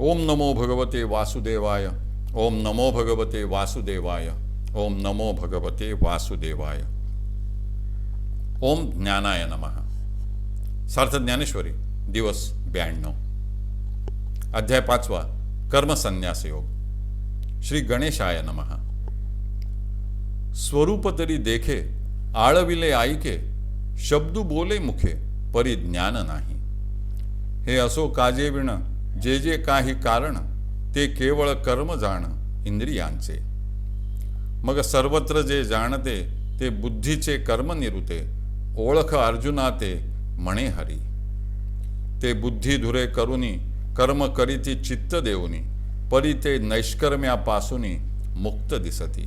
ओम नमो भगवते वासुदेवाय। ओम नमो भगवते वासुदेवाय। ओम नमो भगवते वासुदेवाय। ओम ज्ञानाय नमः। सार्थ ज्ञानेश्वरी, दिवस ब्याण्णव। अध्याय पाचवा कर्मसन्यास योग। श्री गणेशाय नमः। स्वरूप तरी देखे, आळविले ऐके शब्दू बोले मुखे, परी ज्ञान नाही। हे असो काजे विण जे जे काही कारण ते केवळ कर्म जाण इंद्रियांचे. मग सर्वत्र जे जाणते ते बुद्धीचे कर्म निरुते ओळख अर्जुना ते म्हणे हरी. ते बुद्धी धुरे करुनी कर्म करीती चित्त देऊनी परी ते नैष्कर्म्यापासूनी मुक्त दिसती.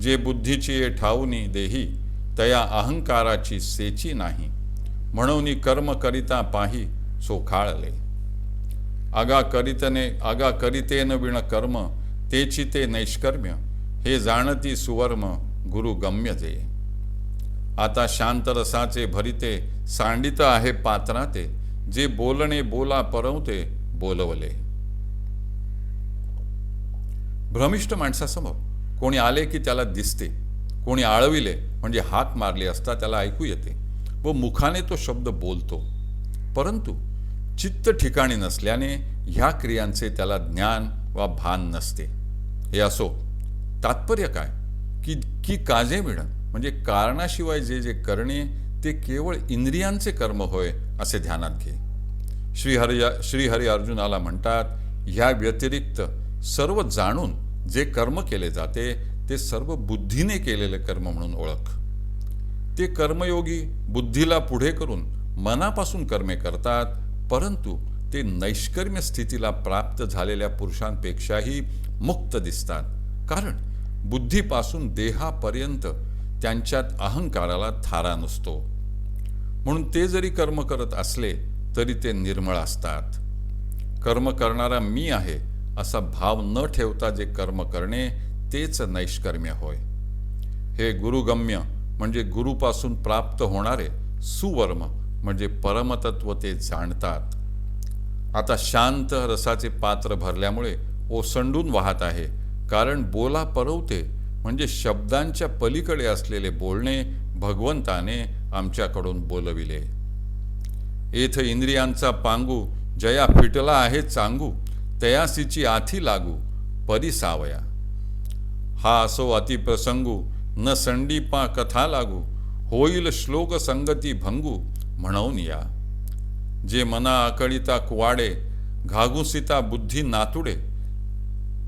जे बुद्धीची ये ठाऊनी देही तया अहंकाराची सेची नाही म्हणून कर्म करिता पाही सोखाळले आगा करीतने आगा करीतेन विण कर्म तेची ते नैष्कर्म्य हे जाणती सुवर्म गुरु गम्य ते आता शांत रसाचे भरिते सांडित आहे पात्राते जे बोलणे बोला परवते बोलवले. भ्रमिष्ठ माणसासमोर कोणी आले की त्याला दिसते कोणी आळविले म्हणजे हाक मारले असता त्याला ऐकू येते व मुखाने तो शब्द बोलतो. परंतु चित्त ठिकाणी नसल्याने ह्या क्रियांचे त्याला ज्ञान वा भान नसते. हे असो तात्पर्य काय? की की काजे मिळण. म्हणजे कारणाशिवाय जे जे करणे ते केवळ इंद्रियांचे कर्म होय असे ध्यानात घे. श्रीहरि श्रीहरी अर्जुनाला म्हणतात ह्या व्यतिरिक्त सर्व जाणून जे कर्म केले जाते ते सर्व बुद्धीने केलेले कर्म म्हणून ओळख. ते कर्मयोगी बुद्धीला पुढे करून मनापासून कर्मे करतात परंतु ते नैष्कर्म्य स्थितीला प्राप्त झालेल्या पुरुषांपेक्षाही मुक्त दिसतात. कारण बुद्धीपासून देहापर्यंत त्यांच्यात अहंकाराला थारा नसतो. म्हणून ते जरी कर्म करत असले तरी ते निर्मळ असतात. कर्म करणारा मी आहे असा भाव न ठेवता जे कर्म करणे तेच नैष्कर्म्य होय. हे गुरुगम्य म्हणजे गुरुपासून प्राप्त होणारे सुवर्म म्हणजे परमतत्व ते जाणतात. आता शांत रसाचे पात्र भरल्यामुळे ओसंडून वाहत आहे. कारण बोला परवते म्हणजे शब्दांच्या पलीकडे असलेले बोलणे भगवंताने आमच्याकडून बोलविले. येथ इंद्रियांचा पांगू जया फिटला आहे चांगू तयासीची आथी लागू परिसावया हा असो अतिप्रसंगू न संडीपा कथा लागू होईल श्लोक संगती भंगू म्हणून या. जे मना आकळिता कुवाडे घागुसिता बुद्धी नातुडे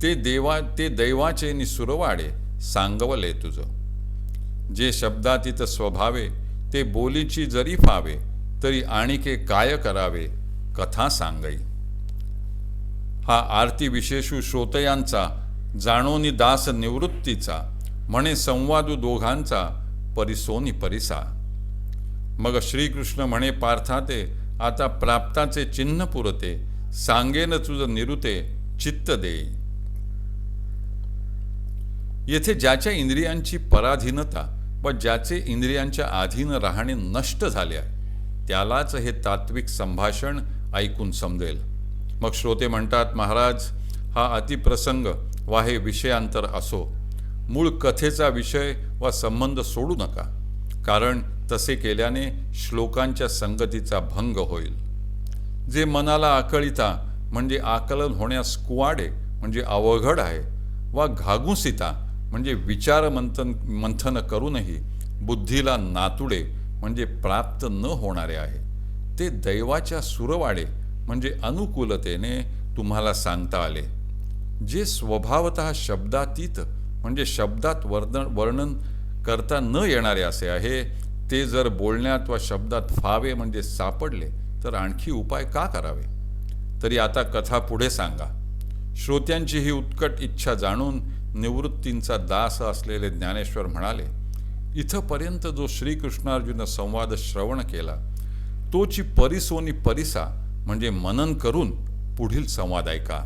ते देवा ते दैवाचे नि सुरवाडे सांगवले तुझं. जे शब्दातीत स्वभावे ते बोलीची जरी फावे तरी आणिके काय करावे कथा सांगई. हा आरती विशेषू श्रोतयांचा जाणोनी दास निवृत्तीचा म्हणे संवादू दोघांचा परिसोनी परिसा. मग श्रीकृष्ण म्हणे पार्थाते आता प्राप्ताचे चिन्ह पुरते सांगेन तुझ निरुते चित्त दे. येथे ज्याच्या इंद्रियांची पराधीनता व ज्याचे इंद्रियांच्या अधीन राहणे नष्ट झाले आहे त्यालाच हे तात्विक संभाषण ऐकून समजेल. मग श्रोते म्हणतात महाराज हा अतिप्रसंग वा हे विषयांतर असो. मूळ कथेचा विषय वा संबंध सोडू नका. कारण तसे केल्याने श्लोकांच्या संगतीचा भंग होईल. जे मनाला आकळिता म्हणजे आकलन होण्यास कुवाडे म्हणजे अवघड आहे वा घागुसिता म्हणजे विचार मंथन मंथन करूनही बुद्धीला नातुडे म्हणजे प्राप्त न होणारे आहे. ते दैवाच्या सुरवाडे म्हणजे अनुकूलतेने तुम्हाला सांगता आले. जे स्वभावत शब्दातीत म्हणजे शब्दात वर्णन वर्णन करता न येणारे असे आहे ते जर बोलण्यात वा शब्दात फावे म्हणजे सापडले तर आणखी उपाय का करावे? तरी आता कथा पुढे सांगा. श्रोत्यांची ही उत्कट इच्छा जाणून निवृत्तींचा दास असलेले ज्ञानेश्वर म्हणाले इथंपर्यंत जो श्रीकृष्णार्जुन संवाद श्रवण केला तोची परिसोनी परिसा म्हणजे मनन करून पुढील संवाद ऐका.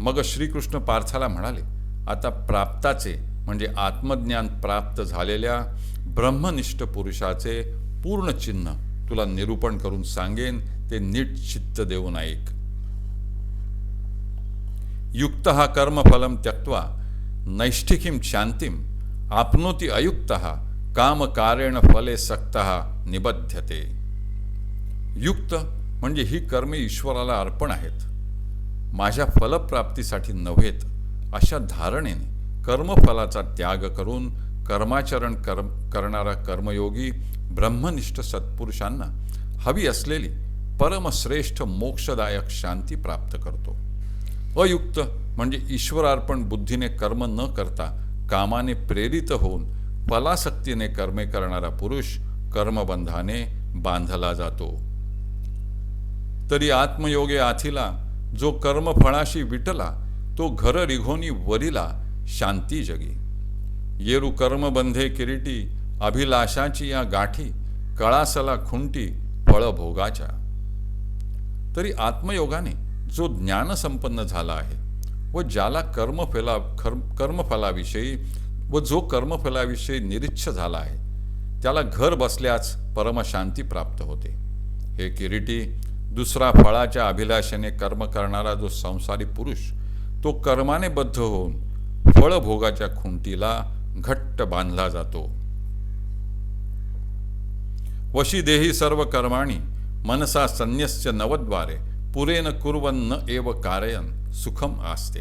मग श्रीकृष्ण पार्थाला म्हणाले आता प्राप्ताचे म्हणजे आत्मज्ञान प्राप्त झालेल्या ब्रह्मनिष्ठ पुरुषाचे पूर्ण चिन्ह तुला निरूपण करून सांगेन ते नीट चित्त देऊन ऐक. युक्त कर्मफलम त्यक्त्वा नैष्ठिकीं शांतीम आपनोती अयुक्त कामकारेण फले सक्त निबध्यते. युक्त म्हणजे ही कर्मे ईश्वराला अर्पण आहेत. माझ्या फलप्राप्तीसाठी नव्हेत अशा धारणेने कर्मफलाचा त्याग करून कर्माचरण कर्म करणारा कर्मयोगी ब्रह्मनिष्ठ सत्पुरुषांना हवी असलेली परमश्रेष्ठ मोक्षदायक शांती प्राप्त करतो. अयुक्त म्हणजे ईश्वरार्पण बुद्धीने कर्म न करता कामाने प्रेरित होऊन फलासक्तीने कर्मे करणारा पुरुष कर्मबंधाने बांधला जातो. तरी आत्मयोगे आथिला जो कर्मफळाशी विटला तो घर रिघोनी वरिला शांती जगी. येरू कर्मबंधे किरीटी अभिलाषाची या गाठी कळासला खुंटी फळभोगाच्या. तरी आत्मयोगाने जो ज्ञानसंपन्न झाला आहे व ज्याला कर्मफला कर्म कर्मफलाविषयी व जो कर्मफलाविषयी निरीच्छ झाला आहे त्याला घर बसल्याच परमशांती प्राप्त होते. हे किरीटी दुसरा फळाच्या अभिलाषेने कर्म करणारा जो संसारी पुरुष तो कर्माने बद्ध होऊन फळभोगाच्या खुंटीला घट्ट बांधला जातो. वशी देही सर्व कर्माणी मनसा संन्यस्य नवद्वारे पुरेन कुर्वन न एव कारयन सुखम आसते.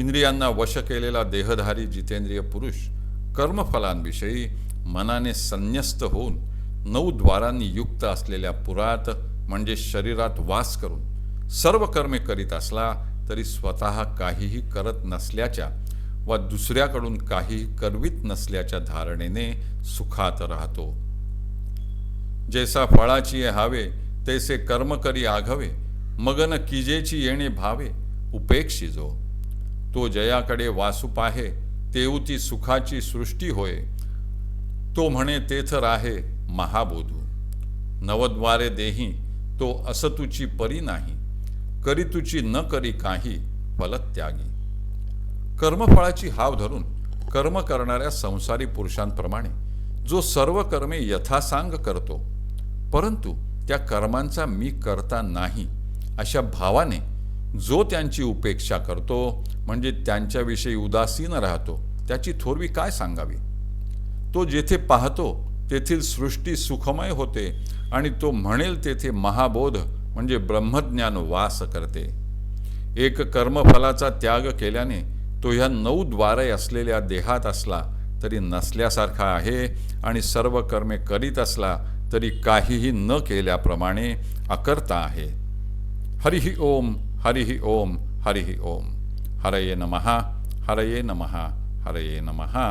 इंद्रियांना वश केलेला देहधारी जितेंद्रिय पुरुष कर्मफलांविषयी मनाने संन्यस्त होऊन नऊ द्वारांनी युक्त असलेल्या पुरात म्हणजे शरीरात वास करून सर्व कर्मे करीत असला तरी स्वतः काहीही करत नसल्याच्या व दुसऱ्याकडून काहीही करवीत नसल्याच्या धारणेने सुखात राहतो. जैसा फळाची हावे तैसे कर्म करी आघवे मगन किजेची येणे भावे उपेक्षी जो. तो जयाकडे वासुप आहे तेवती सुखाची सृष्टी होय तो म्हणे तेथ राहे महाबोधू. नवद्वारे देही तो असतुची परी नाही. करी तुची न करी काही फलत्यागी. कर्मफळाची हाव धरून कर्म करणाऱ्या संसारी पुरुषांप्रमाणे जो सर्व कर्मे यथासांग करतो परंतु त्या कर्मांचा मी करता नाही अशा भावाने जो त्यांची उपेक्षा करतो म्हणजे त्यांच्याविषयी उदासीन राहतो त्याची थोरवी काय सांगावी? तो जेथे पाहतो तेथील सृष्टी सुखमय होते आणि तो म्हणेल तेथे महाबोध म्हणजे ब्रह्मज्ञान वास करते. एक कर्मफलाचा त्याग केल्याने तो ह्या नऊ द्वारे असलेल्या देहात असला तरी नसल्यासारखा आहे आणि सर्व कर्मे करीत असला तरी काहीही न केल्याप्रमाणे अकर्ता आहे. हरिही ओम हरिही ओम हरिही ओम. हरये नमहा हरये नमहा हरये नमहा